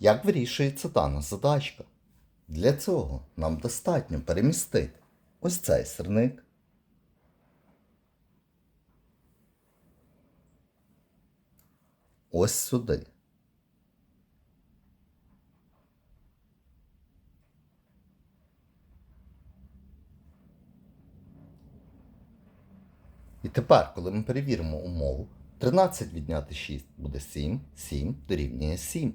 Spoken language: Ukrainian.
Як вирішується дана задачка? Для цього нам достатньо перемістити ось цей сирник. Ось сюди. І тепер, коли ми перевіримо умову, 13 відняти 6 буде 7, 7 дорівнює 7.